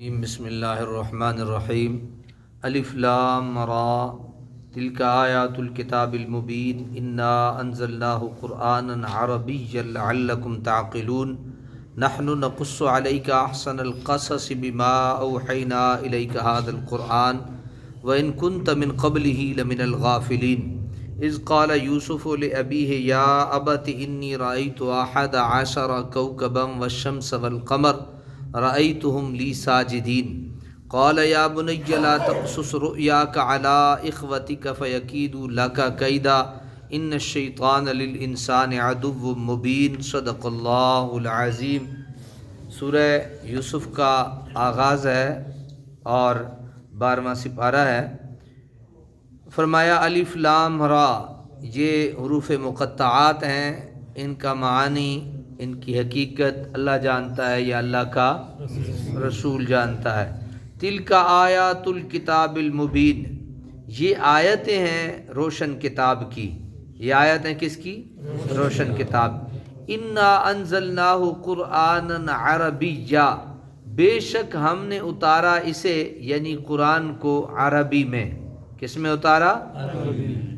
بسم اللہ الرحمن الرحیم ألف لام را. تلك آیات الكتاب المبین إنا أنزلناه قرآنا عربيا لعلكم تعقلون. نحن نقص عليك أحسن القصص بما أوحينا إليك هذا القرآن. وإن كنت من قبله لمن الغافلين. إذ قال يوسف لأبيه يا أبت إني رأيت أحد عشر كوكبا والشمس والقمر. رأيتهم لي ساجدين. قال يا بني لا تقصص رؤياك على إخوتك فيكيدوا لك كيدا. إن الشيطان للإنسان عدو مبين. صدق اللہ العظیم سورہ یوسف کا آغاز ہے اور بارہواں سپارہ ہے. فرمایا، الف لام را، یہ حروف مقطعات ہیں، ان کا معانی ان کی حقیقت اللہ جانتا ہے یا اللہ کا رسول جانتا ہے۔ تل کا آیات الکتاب المبین یہ آیتیں ہیں روشن کتاب کی۔ یہ آیتیں کس کی؟ روشن کتاب۔ انا انزلناہ قرآن عربی بے شک ہم نے اتارا اسے یعنی قرآن کو عربی میں۔ کس میں اتارا؟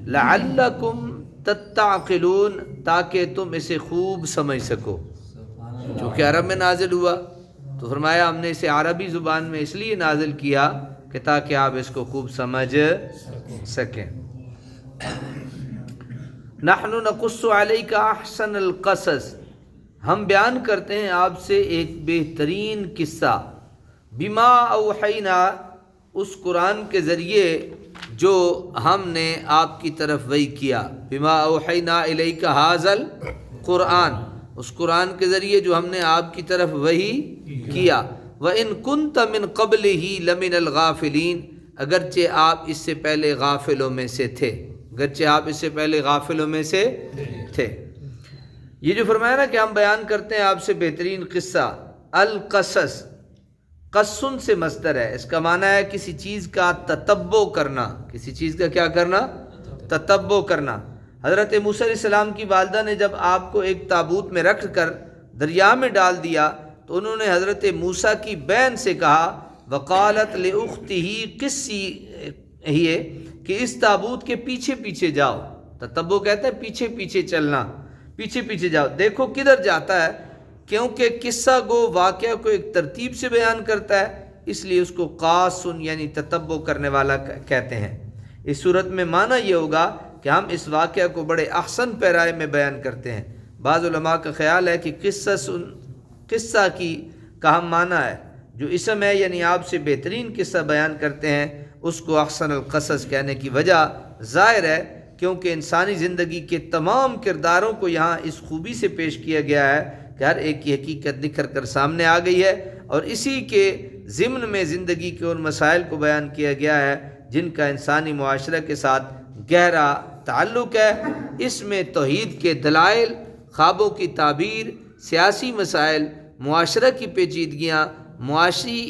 لعلکم تتعقلون تاکہ تم اسے خوب سمجھ سکو۔ چونکہ عرب میں نازل ہوا، تو فرمایا ہم نے اسے عربی زبان میں اس لیے نازل کیا کہ تاکہ آپ اس کو خوب سمجھ سکیں۔ نحن نقص علیک احسن القصص۔ ہم بیان کرتے ہیں آپ سے ایک بہترین قصہ۔ بما اوحینا اس قرآن کے ذریعے جو ہم نے آپ کی طرف وہی کیا۔ بما اوحینا الیک حاضل قرآن اس قرآن کے ذریعے جو ہم نے آپ کی طرف وہی کیا۔ وہ ان کن تمن قبل ہی لمن الغافلین اگرچہ آپ اس سے پہلے غافلوں میں سے تھے۔ اگرچہ آپ اس سے پہلے غافلوں میں سے تھے۔ یہ جو فرمایا نا کہ ہم بیان کرتے ہیں آپ سے بہترین قصہ، القصص۔ قصن سے مصدر ہے۔ اس کا معنی ہے کسی چیز کا تتبو کرنا۔ کسی چیز کا کیا کرنا؟ تتبو کرنا۔ حضرت موسیٰ علیہ السلام کی والدہ نے جب آپ کو ایک تابوت میں رکھ کر دریا میں ڈال دیا تو انہوں نے حضرت موسیٰ کی بین سے کہا، وقالت لخت ہی قصی ہی کہ اس تابوت کے پیچھے پیچھے جاؤ۔ تتبو کہتے ہیں پیچھے پیچھے چلنا، پیچھے پیچھے جاؤ۔ دیکھو کدھر جاتا ہے۔ کیونکہ قصہ گو واقعہ کو ایک ترتیب سے بیان کرتا ہے، اس لیے اس کو قاسن یعنی تتبو کرنے والا کہتے ہیں۔ اس صورت میں معنی یہ ہوگا کہ ہم اس واقعہ کو بڑے احسن پیرائے میں بیان کرتے ہیں۔ بعض علماء کا خیال ہے کہ قصہ سن، قصہ کی کا ہم معنی ہے۔ جو اسم ہے یعنی آپ سے بہترین قصہ بیان کرتے ہیں، اس کو احسن القصص کہنے کی وجہ ظاہر ہے، کیونکہ انسانی زندگی کے تمام کرداروں کو یہاں اس خوبی سے پیش کیا گیا ہے۔ کہ ہر ایک کی حقیقت نکھر کر سامنے آ گئی ہے اور اسی کے ضمن میں زندگی کے ان مسائل کو بیان کیا گیا ہے جن کا انسانی معاشرہ کے ساتھ گہرا تعلق ہے۔ اس میں توحید کے دلائل، خوابوں کی تعبیر، سیاسی مسائل، معاشرہ کی پیچیدگیاں، معاشی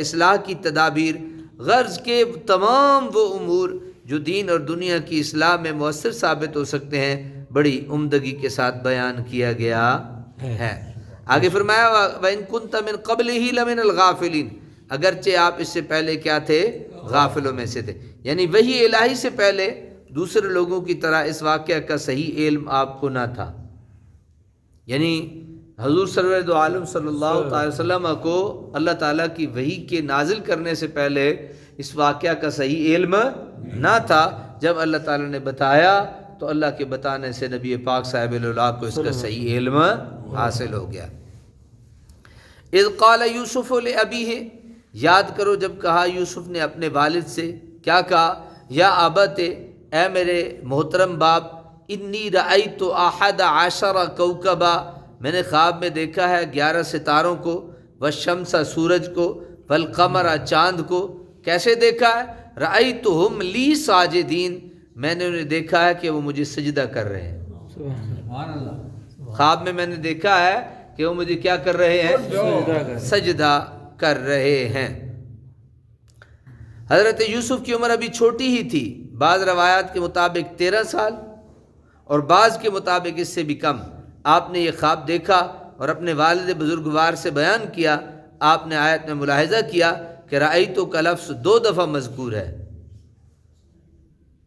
اصلاح کی تدابیر، غرض کے تمام وہ امور جو دین اور دنیا کی اصلاح میں مؤثر ثابت ہو سکتے ہیں۔ بڑی عمدگی کے ساتھ بیان کیا گیا ہے۔ آگے فرمایا وَإِن كُنْتَ مِن قَبْلِهِ لَمِنَ الْغَافِلِينَ۔ اگرچہ آپ اس سے پہلے کیا تھے؟ غافلوں میں سے تھے۔ یعنی وہی الہی سے پہلے دوسرے لوگوں کی طرح اس واقعہ کا صحیح علم آپ کو نہ تھا۔ یعنی حضور سرور دو عالم صلی اللہ تعالی وسلم کو اللہ تعالیٰ کی وہی کے نازل کرنے سے پہلے اس واقعہ کا صحیح علم نہ تھا۔ جب اللہ تعالیٰ نے بتایا تو اللہ کے بتانے سے نبی پاک صاحب اللہ کو اس کا صحیح علم حاصل ہو گیا۔ اذ قال یوسف ابھی ہے یاد کرو جب کہا یوسف نے اپنے والد سے کیا کہا؟ یا آبت اے میرے محترم باپ انی رعیت تو احد عشر کوکبا۔ میں نے خواب میں دیکھا ہے گیارہ ستاروں کو و شمسا سورج کو والقمر چاند کو۔ کیسے دیکھا ہے؟ رعی تو ہم لی ساجدین۔ میں نے انہیں دیکھا ہے کہ وہ مجھے سجدہ کر رہے ہیں۔ خواب میں میں نے دیکھا ہے کہ وہ مجھے کیا کر رہے ہیں؟ سجدہ کر رہے ہیں۔ حضرت یوسف کی عمر ابھی چھوٹی ہی تھی۔ بعض روایات کے مطابق تیرہ سال اور بعض کے مطابق اس سے بھی کم۔ آپ نے یہ خواب دیکھا اور اپنے والد بزرگوار سے بیان کیا۔ آپ نے آیت میں ملاحظہ کیا کہ رائتوں کا لفظ دو دفعہ مذکور ہے۔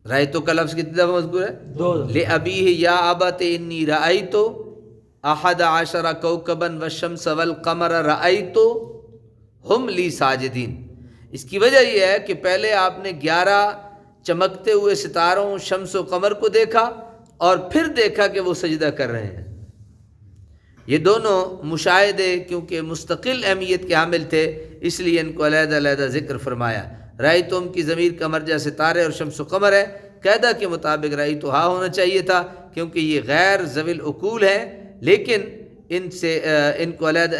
رائتوں کا لفظ کتنی دفعہ مذکور ہے؟ دو لے ابی یا ابت انی رئی تو احد عشرہ کوکبن و شمس والقمر رئی تو ہم لی ساجدین۔ اس کی وجہ یہ ہے کہ پہلے آپ نے گیارہ چمکتے ہوئے ستاروں شمس و قمر کو دیکھا اور پھر دیکھا کہ وہ سجدہ کر رہے ہیں۔ یہ دونوں مشاہدے کیونکہ مستقل اہمیت کے حامل تھے اس لیے ان کو علیحدہ علیحدہ ذکر فرمایا۔ رائی تم کی ضمیر کا مرجع ستارے اور شمس و قمر ہے۔ قیدہ کے مطابق رائی تو ہاں ہونا چاہیے تھا کیونکہ یہ غیر ضویل اقول ہے لیکن ان سے، ان کو علیحدہ،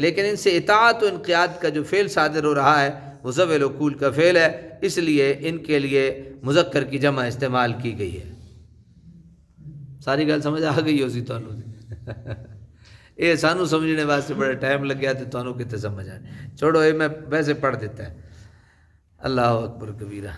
لیکن ان سے اطاعت و انقیاد کا جو فعل صادر ہو رہا ہے، وہ ضویل اقول کا فعل ہے۔ اس لیے ان کے لیے مذکر کی جمع استعمال کی گئی ہے۔ ساری گل سمجھ آ گئی اسی تو یہ سانو سمجھنے واسطے بڑا ٹائم لگ گیا تو تمہوں کتنے سمجھ آئے چھوڑو، یہ میں ویسے پڑھ دیتا ہے۔ اللہ اکبر کبیرہ۔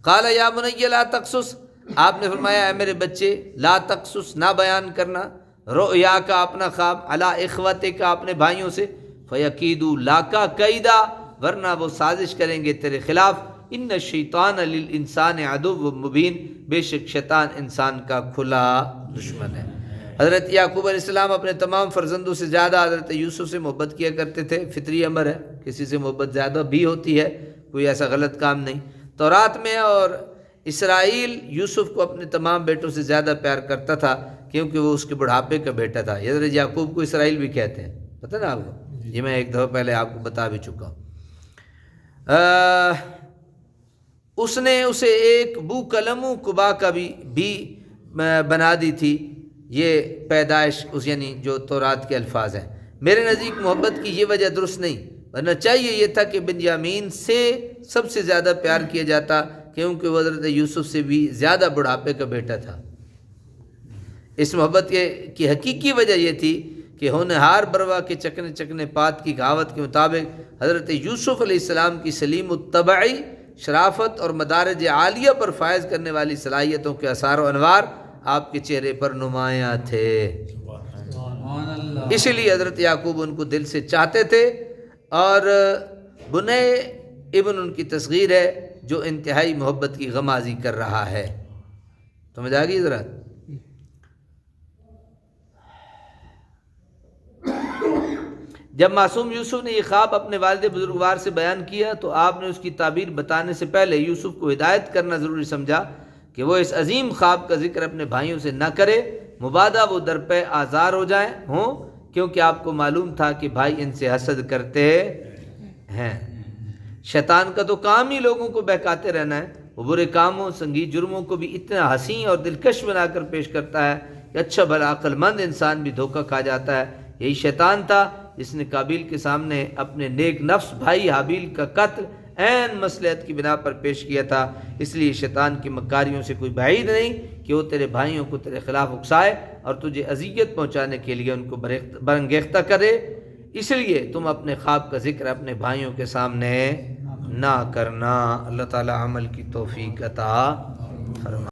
قال یا منی لا تقصص۔ آپ نے فرمایا، اے میرے بچے، لا تقصص، نہ بیان کرنا۔ رؤیا کا اپنا خواب علا اخوت کا اپنے بھائیوں سے۔ فیقیدو لا کا قیدہ، ورنہ وہ سازش کریں گے تیرے خلاف۔ ان شیطان للانسان عدو و مبین۔ بے شک شیطان انسان کا کھلا دشمن ہے۔ حضرت یعقوب علیہ السلام اپنے تمام فرزندوں سے زیادہ حضرت یوسف سے محبت کیا کرتے تھے۔ فطری امر ہے، کسی سے محبت زیادہ بھی ہوتی ہے۔ کوئی ایسا غلط کام نہیں۔ تو رات میں اور اسرائیل یوسف کو اپنے تمام بیٹوں سے زیادہ پیار کرتا تھا کیونکہ وہ اس کے بڑھاپے کا بیٹا تھا۔ حضرت یعقوب کو اسرائیل بھی کہتے ہیں۔ پتہ نا آپ کو؟ یہ میں ایک دفعہ پہلے آپ کو بتا بھی چکا ہوں۔ اس نے اسے ایک بو و قبا کا بھی بھی بنا دی تھی۔ یہ پیدائش اس یعنی جو تورات کے الفاظ ہیں۔ میرے نزدیک محبت کی یہ وجہ درست نہیں۔ ورنہ چاہیے یہ تھا کہ بنیامین سے سب سے زیادہ پیار کیا جاتا کیونکہ وہ حضرت یوسف سے بھی زیادہ بڑھاپے کا بیٹا تھا۔ اس محبت کی حقیقی وجہ یہ تھی کہ ہونہار بروا کے چکنے چکنے پات کی کہاوت کے مطابق حضرت یوسف علیہ السلام کی سلیم الطبعی شرافت اور مدارج عالیہ پر فائز کرنے والی صلاحیتوں کے اثار و انوار آپ کے چہرے پر نمایاں تھے۔ اسی لیے حضرت یعقوب ان کو دل سے چاہتے تھے اور بنے ابن ان کی تصغیر ہے جو انتہائی محبت کی غمازی کر رہا ہے۔ سمجھ آ گئی ذرا؟ جب معصوم یوسف نے یہ خواب اپنے والد بزرگوار سے بیان کیا تو آپ نے اس کی تعبیر بتانے سے پہلے یوسف کو ہدایت کرنا ضروری سمجھا کہ وہ اس عظیم خواب کا ذکر اپنے بھائیوں سے نہ کرے، مبادہ وہ درپے آزار ہو جائیں، ہوں کیونکہ آپ کو معلوم تھا کہ بھائی ان سے حسد کرتے ہیں۔ شیطان کا تو کام ہی لوگوں کو بہکاتے رہنا ہے۔ وہ برے کاموں سنگیت جرموں کو بھی اتنا حسین اور دلکش بنا کر پیش کرتا ہے کہ اچھا بھلا عقل مند انسان بھی دھوکہ کھا جاتا ہے۔ یہی شیطان تھا جس نے کابل کے سامنے اپنے نیک نفس، بھائی حابیل کا قتل عین مسلحت کی بنا پر پیش کیا تھا، اس لیے شیطان کی مکاریوں سے کوئی بعید نہیں کہ وہ تیرے بھائیوں کو تیرے خلاف اکسائے اور تجھے اذیت پہنچانے کے لیے ان کو برنگیختہ کرے۔ اس لیے تم اپنے خواب کا ذکر اپنے بھائیوں کے سامنے نہ کرنا۔ اللہ تعالی عمل کی توفیق عطا فرما